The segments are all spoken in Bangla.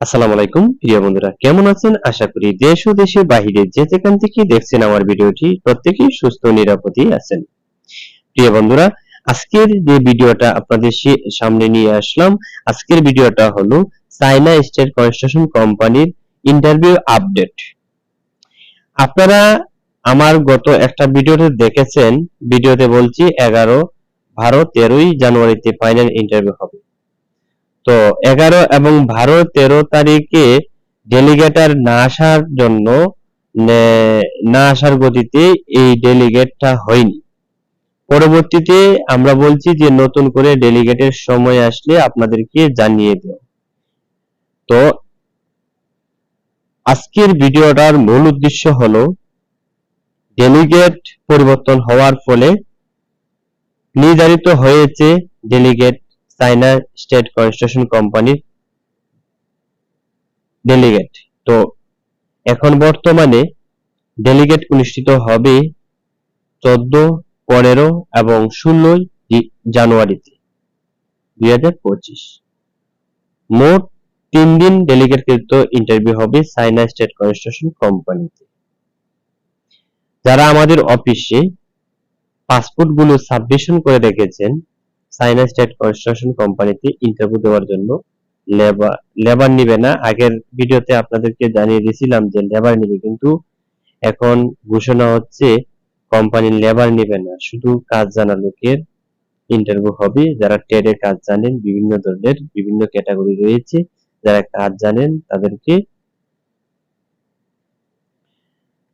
আসসালামু আলাইকুম, প্রিয় বন্ধুরা, কেমন আছেন? আশা করি দেশ ও দেশের বাহিরে যে যেখান থেকে দেখছেন আমার ভিডিওটি প্রত্যেকেই সুস্থ নিরাপদে আছেন। প্রিয় বন্ধুরা, আজকের যে ভিডিওটা আপনাদের সামনে নিয়ে আসলাম, আজকের ভিডিওটা হলো চায়না স্টেট কনস্ট্রাকশন কোম্পানির ইন্টারভিউ আপডেট। আপনারা আমার গত একটা ভিডিওতে দেখেছেন, ভিডিওতে বলছি এগারো, বারো, তেরোই জানুয়ারিতে ফাইনাল ইন্টারভিউ হবে। তো এগারো এবং বারো, তেরো তারিখে ডেলিগেটার না আসার জন্য, নে- আসার গতিতে এই ডেলিগেটটা হয়নি। পরবর্তীতে আমরা বলছি যে নতুন করে ডেলিগেটের সময় আসলে আপনাদেরকে জানিয়ে দেব। তো আজকের ভিডিওটার মূল উদ্দেশ্য হলো ডেলিগেট পরিবর্তন হওয়ার ফলে নির্ধারিত হয়েছে ডেলিগেট চায়না স্টেট কনস্ট্রাকশন কোম্পানির ডেলিগেট। তো এখন বর্তমানে ডেলিগেট অনুষ্ঠিত হবে চোদ্দ, পনেরো এবং ষোলোই জানুয়ারিতে, দুই হাজার পঁচিশ। মোট তিন দিন ডেলিগেট কৃত ইন্টারভিউ হবে চায়না স্টেট কনস্ট্রাকশন কোম্পানিতে। যারা আমাদের অফিসে পাসপোর্টগুলো সাবমিশন করে রেখেছেন চায়না স্টেট কনস্ট্রাকশন কোম্পানিতে ইন্টারভিউ দেওয়ার জন্য লেবার লেবার নিবে না। আগের ভিডিওতে আপনাদেরকে জানিয়ে দিয়েছিলাম যে লেবার নিবে, কিন্তু এখন ঘোষণা হচ্ছে কোম্পানির লেবার নিবে না। শুধু কাজ জানা লোকের ইন্টারভিউ হবে, যারা ট্রেডে কাজ জানেন, বিভিন্ন ধরনের, বিভিন্ন ক্যাটাগরি রয়েছে, যারা কাজ জানেন, তাদেরকে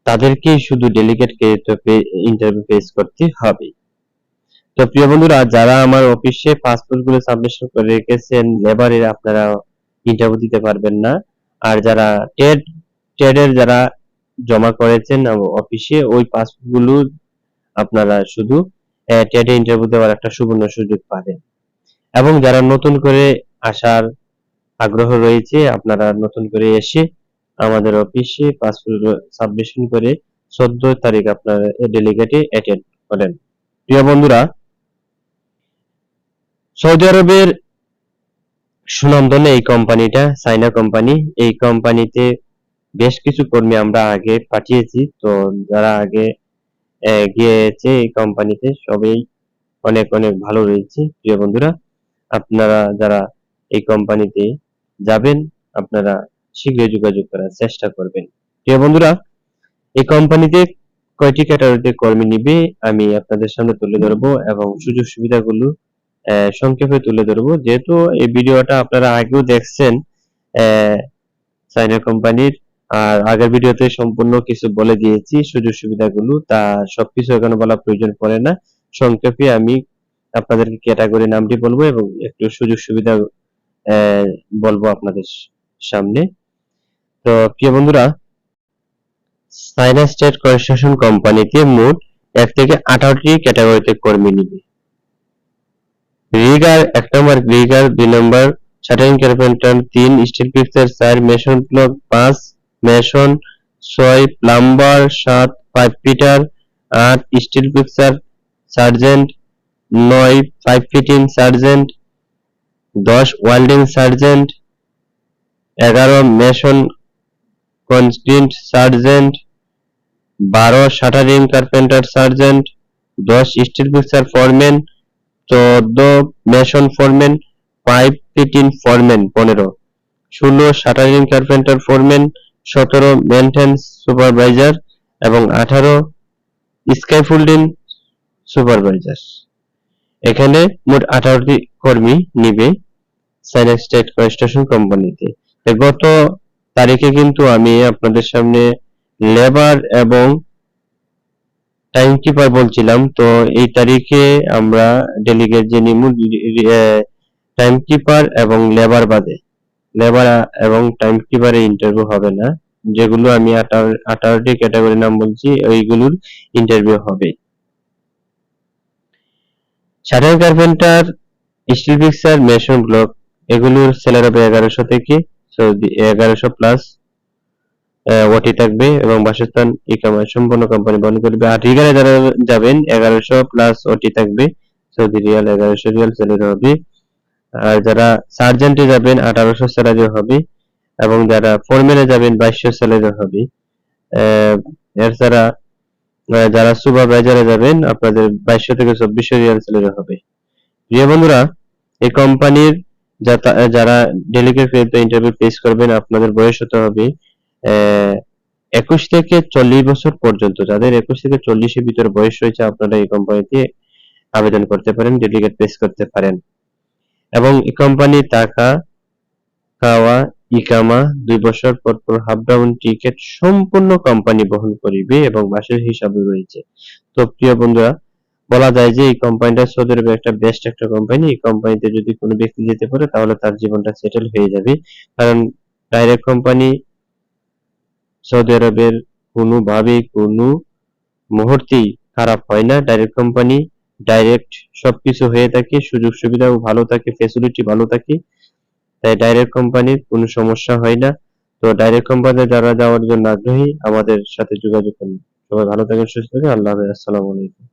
তাদেরকে শুধু ডেলিগেট ইন্টারভিউ ফেস করতে হবে। তো প্রিয় বন্ধুরা, যারা আমার অফিসে পাসপোর্টগুলো সাবমিশন করে রেখেছেন লেবারের আপনারা ইন্টারভিউ দিতে পারবেন না। আর যারা টেড টেডের যারা জমা করেছেন অফিসে ওই পাসপোর্টগুলো আপনারা শুধু টেডে ইন্টারভিউ দেওয়ার একটা সুবর্ণ সুযোগ পাবেন। এবং যারা নতুন করে আসার আগ্রহ রয়েছে, আপনারা নতুন করে এসে আমাদের অফিসে পাসপোর্ট সাবমিশন করে চোদ্দ তারিখ আপনারা ডেলিগেটে অ্যাটেন্ড করেন। প্রিয় বন্ধুরা সৌদি আরবের সুনামধন্য এই কোম্পানিটা চাইনা কোম্পানি, এই কোম্পানিতে বেশ কিছু কর্মী আমরা আগে পাঠিয়েছি। তো যারা আগে গিয়েছে এই কোম্পানিতে, সবাই অনেক অনেক ভালো রয়েছে। প্রিয় বন্ধুরা, আপনারা যারা এই কোম্পানিতে যাবেন, আপনারা শীঘ্রই যোগাযোগ করার চেষ্টা করবেন। প্রিয় বন্ধুরা, এই কোম্পানিতে কয়টি ক্যাটাগরিতে কর্মী নিবে, আমি আপনাদের সামনে তুলে ধরবো এবং সুযোগ সুবিধাগুলো সংক্ষেপে তুলে ধরবো। যেহেতু এই ভিডিওটা আপনারা আগেও দেখছেন চাইনা কোম্পানির, আর আগের ভিডিওতে সম্পূর্ণ কিছু বলে দিয়েছি সুযোগ সুবিধাগুলো তা সবকিছু এখানে বলা প্রয়োজন পড়ে না। সংক্ষেপে আমি আপনাদেরকে ক্যাটাগরি নামটি বলব এবং একটু সুযোগ সুবিধা বলব আপনাদের সামনে। তো, প্রিয় বন্ধুরা চাইনা স্টেট কনস্ট্রাকশন কোম্পানিতে মোট এক থেকে আঠারোটি ক্যাটাগরিতে কর্মী নিবে। রিগার এক নম্বর রিগার দুই নম্বর শাটারিং কার্পেন্টার তিন স্টিল পিক্সার চার মেশন ব্লক পাঁচ মেশন ছয় প্লাম্বার সাত পাইপ ফিটার আট স্টিল পিক্সার সার্জেন্ট নয় পাইপ ফিটিং সার্জেন্ট দশ ওয়েল্ডিং সার্জেন্ট এগারো মেশন কনস্টিন্ট সার্জেন্ট বারো শাটারিং কার্পেন্টার সার্জেন্ট দশ স্টিল পিক্সার ফরম্যান চোদ্দ mason foreman pipe fitting foreman পনেরো। ষোলো শাটারিং কার্পেন্টার ফরম্যান সতেরো মেনটেন্স সুপারভাইজার এবং আঠারো স্কাইফোল্ডিং সুপারভাইজার এখানে মোট আঠারোটি কর্মী নিবে সাইনেক্স স্টেট কনস্ট্রাকশন কোম্পানিতে গত তারিখে কিন্তু আমি আপনাদের সামনে লেবার এবং টাইম কিপার বলছিলাম, তো এই তারিখে আমরা ডেলিগেট যে নিমু টাইম কিপার এবং লেবার বাদে। লেবার এবং টাইম কিপারে ইন্টারভিউ হবে না। যেগুলো আমি আঠারো- আঠারোটি ক্যাটাগরি নাম বলছি, ওইগুলোর ইন্টারভিউ হবে। Shutter carpenter steel fixer mason block এগুলোর স্যালারি হবে এগারোশো থেকে এগারোশো প্লাস ওটি থাকবে এবং বাসস্থান ইকামা সম্পূর্ণ কোম্পানি বহন করবে। আর রিগারে যারা যাবেন, এগারোশো প্লাস ওটি থাকবে। সৌদি রিয়াল এগারোশো রিয়াল স্যালারি হবে। আর যারা সার্জেন্টে যাবেন, আঠারোশো স্যালারি হবে। এবং যারা ফোরম্যানে যাবেন, বাইশশো স্যালারি হবে। এছাড়া যারা সুপারভাইজারে যাবেন, আপনাদের বাইশশো থেকে চব্বিশশো রিয়াল স্যালারি হবে। প্রিয় বন্ধুরা, এই কোম্পানির যারা ডেলিগেট ইন্টারভিউ ফেস করবেন, আপনাদের বয়স হতে হবে একুশ থেকে চল্লিশ বছর পর্যন্ত, যাদের একুশ থেকে চল্লিশের ভিতরে বয়স রয়েছে, আপনারা এই কোম্পানিতে আবেদন করতে পারেন ডেলিগেট পেশ করতে পারেন। এবং এই কোম্পানি টাকা, খাওয়া, ইকামা, দুই বছর পর পর হাফ ডাউন টিকিট সম্পূর্ণ কোম্পানি বহন করিবে এবং মাসের হিসাবে রয়েছে। তো প্রিয় বন্ধুরা, বলা যায় যে এই কোম্পানিটা সৌদি একটা বেস্ট একটা কোম্পানি এই কোম্পানিতে যদি কোনো ব্যক্তি যেতে পারে, তাহলে তার জীবনটা সেটেল হয়ে যাবে। কারণ ডাইরেক্ট কোম্পানি সৌদি আরবের কোনোভাবে কোনো মুহূর্তেই খারাপ হয় না। ডাইরেক্ট কোম্পানি ডাইরেক্ট সবকিছু হয়ে থাকে, সুযোগ সুবিধাও ভালো থাকে ফেসিলিটি ভালো থাকে। তাই ডাইরেক্ট কোম্পানির কোনো সমস্যা হয় না। তো ডাইরেক্ট কোম্পানিতে যারা যাওয়ার জন্য আগ্রহী, আমাদের সাথে যোগাযোগ করুন। সবাই ভালো থাকেন, সুস্থ থাকেন। আল্লাহ হাফেজ। আসসালামু আলাইকুম।